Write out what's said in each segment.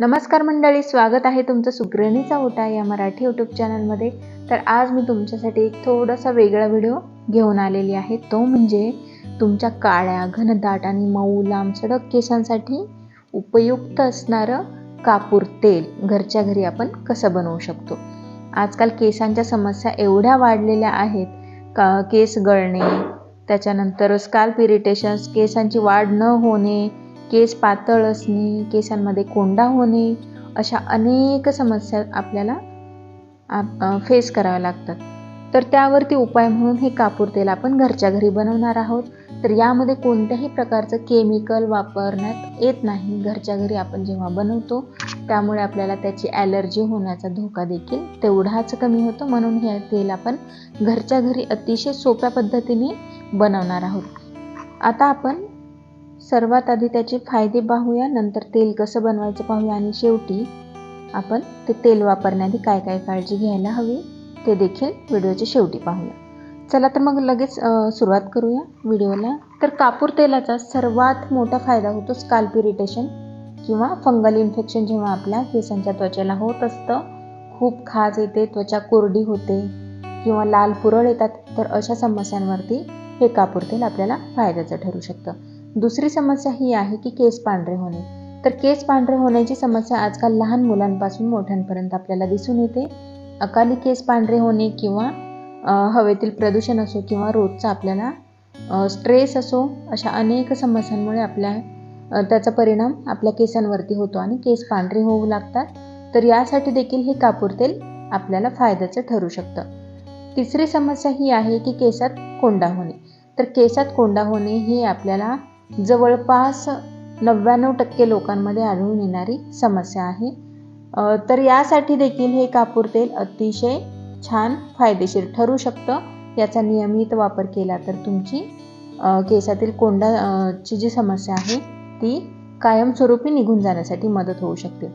नमस्कार मंडळी स्वागत आहे तुमचं सुगरणीचा ओटा या मराठी यूट्यूब चॅनलमध्ये तर आज मी तुमच्यासाठी एक थोडासा वेगळा व्हिडिओ घेऊन आलेली आहे. तो म्हणजे तुमच्या काळ्या घनदाट आणि मऊ लांब सडक केसांसाठी उपयुक्त असणारं कापूर तेल. घरच्या घरी आपण कसं बनवू शकतो? आजकाल केसांच्या समस्या एवढ्या वाढलेल्या आहेत. का केस गळणे त्याच्यानंतर स्काल्प इरिटेशन्स केसांची वाढ न होणे केस पातळ असणे केसांमध्ये कोंडा होणे अशा अनेक समस्या आपल्याला फेस कराव्या लागतात. तर त्यावरती उपाय म्हणून हे कापूर तेल आपण घरच्या घरी बनवणार आहोत. तर यामध्ये कोणत्याही प्रकारचं केमिकल वापरण्यात येत नाही. घरच्या घरी आपण जेव्हा बनवतो त्यामुळे आपल्याला त्याची ॲलर्जी होण्याचा धोका देखील तेवढाच कमी होतो. म्हणून हे तेल आपण घरच्या घरी अतिशय सोप्या पद्धतीने बनवणार आहोत. आता आपण सर्वात आधी त्याचे फायदे पाहूया नंतर तेल कसं बनवायचं पाहूया आणि शेवटी आपण ते तेल वापरण्याआधी काय काय काळजी घ्यायला हवी ते देखील व्हिडिओच्या शेवटी पाहूया. चला तर मग लगेच सुरुवात करूया व्हिडिओला. तर कापूर तेलाचा सर्वात मोठा फायदा होतो स्काल्प इरिटेशन किंवा फंगल इन्फेक्शन जेव्हा आपल्या केसांच्या त्वचेला होत असतं. खूप खाज येते त्वचा कोरडी होते किंवा लाल पुरळ येतात तर अशा समस्यांवरती हे कापूर तेल आपल्याला फायद्याचं ठरू शकतं. दुसरी समस्या ही आहे की केस पांढरे होणे. तर केस पांढरे होण्याची समस्या आजकाल लहान मुलांपासून मोठ्यांपर्यंत आपल्याला दिसून येते. अकाली केस पांढरे होणे किंवा हवेतील प्रदूषण असो किंवा रोजचा आपल्याला स्ट्रेस असो अशा अनेक समस्यांमुळे आपल्या त्याचा परिणाम आपल्या केसांवरती होतो आणि केस पांढरे होऊ लागतात. तर यासाठी देखील हे कापूर तेल आपल्याला फायद्याचं ठरू शकतं. तिसरी समस्या ही आहे की केसात कोंडा होणे. तर केसात कोंडा होणे हे आपल्याला जवळपास नव्याण्णव टक्के लोकांमध्ये आढळून येणारी समस्या आहे. तर यासाठी देखील हे कापूर तेल अतिशय छान फायदेशीर ठरू शकतं. याचा नियमित वापर केला तर तुमची केसातील कोंडाची जी समस्या आहे ती कायमस्वरूपी निघून जाण्यासाठी मदत होऊ शकते.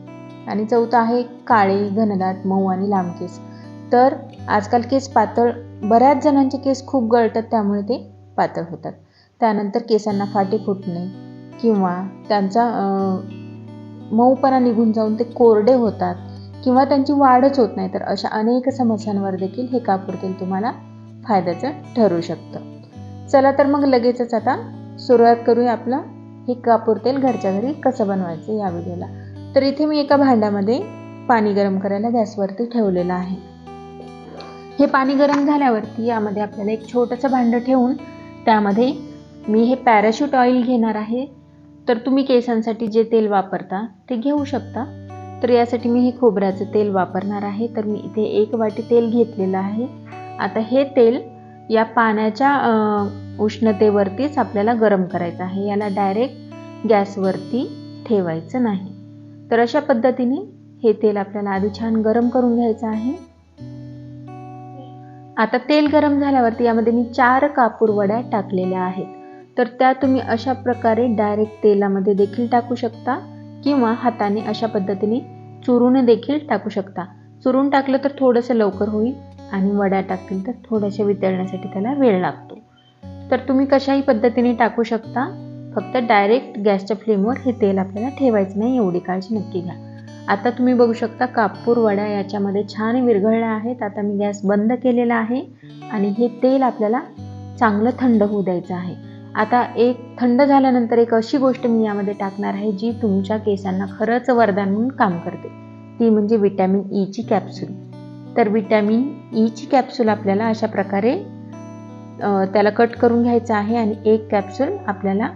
आणि चौथं आहे काळे घनदाट मऊ आणि लांब केस. तर आजकाल केस पातळ बऱ्याच जणांचे केस खूप गळतात त्यामुळे ते पातळ होतात. त्यानंतर केसांना फाटे फुटणे किंवा त्यांचा मऊपणा निघून जाऊन ते कोरडे होतात किंवा त्यांची वाढच होत नाही तर अशा अनेक समस्यांवर देखील हे कापूर तेल तुम्हाला फायद्याचं ठरू शकतं. चला तर मग लगेचच आता सुरुवात करूया आपलं हे कापूर तेल घरच्या घरी कसं बनवायचं या व्हिडिओला. तर इथे मी एका भांड्यामध्ये पाणी गरम करायला गॅसवरती ठेवलेलं आहे. हे पाणी गरम झाल्यावरती यामध्ये आपल्याला एक छोटंसं भांडं ठेवून त्यामध्ये मी हे पॅराशूट ऑइल घेणार आहे. तर तुम्ही केसांसाठी जे तेल वापरता ते घेऊ शकता. तर यासाठी मी हे खोबऱ्याचं तेल वापरणार आहे. तर मी इथे एक वाटी तेल घेतलेलं आहे. आता हे तेल या पाण्याच्या उष्णतेवरतीच आपल्याला गरम करायचं आहे. याला डायरेक्ट गॅसवरती ठेवायचं नाही. तर अशा पद्धतीने हे तेल आपल्याला आधी छान गरम करून घ्यायचं आहे. आता तेल गरम झाल्यावरती यामध्ये मी चार कापूर वड्या टाकलेल्या आहेत. तर त्या तुम्ही अशा प्रकारे डायरेक्ट तेलामध्ये देखील टाकू शकता किंवा हाताने अशा पद्धतीने चुरून देखील टाकू शकता. चुरून टाकलं तर थोडंसं लवकर होईल आणि वड्या टाकतील तर थोड्याशा वितळण्यासाठी त्याला वेळ लागतो. तर तुम्ही कशाही पद्धतीने टाकू शकता फक्त डायरेक्ट गॅसच्या फ्लेमवर हे तेल आपल्याला ठेवायचं नाही एवढी काळजी नक्की घ्या. आता तुम्ही बघू शकता कापूर वड्या याच्यामध्ये छान विरघळल्या आहेत आता मी गॅस बंद केलेला आहे आणि हे तेल आपल्याला चांगलं थंड होऊ द्यायचं आहे. आता एक थंड झाल्यानंतर एक अशी गोष्ट मी यामध्ये टाकणार आहे जी तुमच्या केसांना खरंच वरदान म्हणून काम करते. ती म्हणजे विटॅमिन ईची e कॅप्सूल तर विटॅमिन ईची e कॅप्सूल आपल्याला अशा प्रकारे त्याला कट करून घ्यायचं आहे आणि एक कॅप्सूल आपल्याला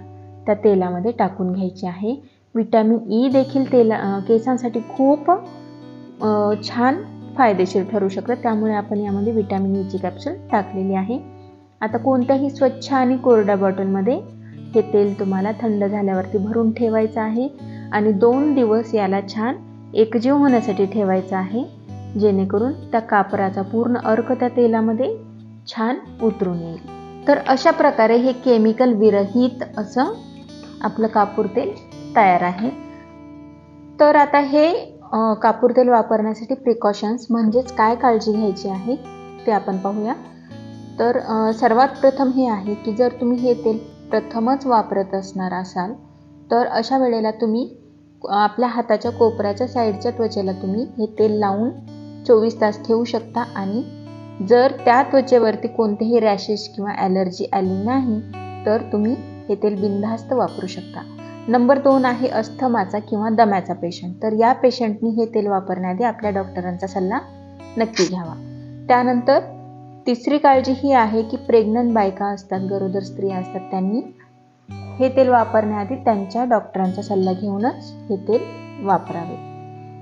त्या तेलामध्ये टाकून घ्यायची आहे. विटॅमिन ई e देखील तेला केसांसाठी खूप छान फायदेशीर ठरू शकतं. त्यामुळे आपण यामध्ये विटॅमिन ईची कॅप्सूल टाकलेली आहे. आता कोणत्याही स्वच्छ आणि कोरड्या बॉटलमध्ये हे तेल तुम्हाला थंड झाल्यावरती भरून ठेवायचं आहे. आणि दोन दिवस याला छान एकजीव होण्यासाठी ठेवायचं आहे. जेणेकरून त्या कापराचा पूर्ण अर्क त्या तेलामध्ये छान उतरून येईल. तर अशा प्रकारे हे केमिकल विरहित असं आपलं कापूर तेल तयार आहे. तर आता हे कापूर तेल वापरण्यासाठी प्रिकॉशन्स म्हणजेच काय काळजी घ्यायची आहे ते आपण पाहूया. तर सर्वात प्रथम हे आहे की जर तुम्ही हे तेल प्रथमच वापरत असणार असाल तर अशा वेळेला तुम्ही आपल्या हाताच्या कोपऱ्याच्या साईडच्या त्वचेला तुम्ही हे तेल लावून चोवीस तास ठेवू शकता आणि जर त्या त्वचेवरती कोणतेही रॅशेस किंवा ॲलर्जी आली नाही तर तुम्ही हे तेल बिनधास्त वापरू शकता. नंबर दोन आहे अस्थमाचा किंवा दम्याचा पेशंट. तर या पेशंटनी हे तेल वापरण्याआधी आपल्या डॉक्टरांचा सल्ला नक्की घ्यावा. त्यानंतर तिसरी काळजी ही आहे की प्रेग्नंट बायका असतात गरोदर स्त्रिया असतात त्यांनी हे तेल वापरण्याआधी त्यांच्या डॉक्टरांचा सल्ला घेऊनच हे तेल वापरावे.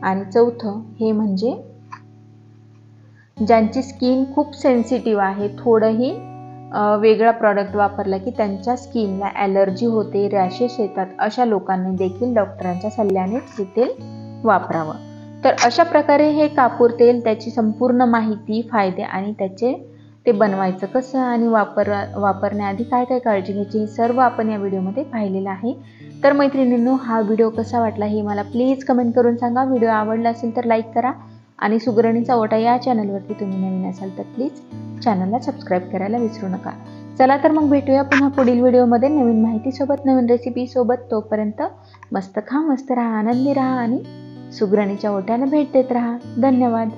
आणि चौथं हे म्हणजे ज्यांची स्किन खूप सेन्सिटिव्ह आहे थोडंही वेगळा प्रॉडक्ट वापरला की त्यांच्या स्किनला ॲलर्जी होते रॅशेस येतात अशा लोकांनी देखील डॉक्टरांच्या सल्ल्यानेच हे तेल वापरावं. तर अशा प्रकारे हे कापूर तेल त्याची संपूर्ण माहिती फायदे आणि त्याचे ते बनवायचं कसं आणि वापर वापरण्याआधी काय काय काळजी घ्यायची हे सर्व आपण या व्हिडिओमध्ये पाहिलेलं आहे. तर मैत्रिणींनो हा व्हिडिओ कसा वाटला हे मला प्लीज कमेंट करून सांगा. व्हिडिओ आवडला असेल तर लाईक करा आणि सुगरणीचा ओटा या चॅनलवरती तुम्ही नवीन असाल तर प्लीज चॅनलला सबस्क्राईब करायला विसरू नका. चला तर मग भेटूया पुन्हा पुढील व्हिडिओमध्ये. नवीन माहितीसोबत नवीन रेसिपीसोबत तोपर्यंत मस्त खा मस्त राहा आनंदी राहा आणि सुगरणीच्या ओट्याला भेट देत राहा. धन्यवाद.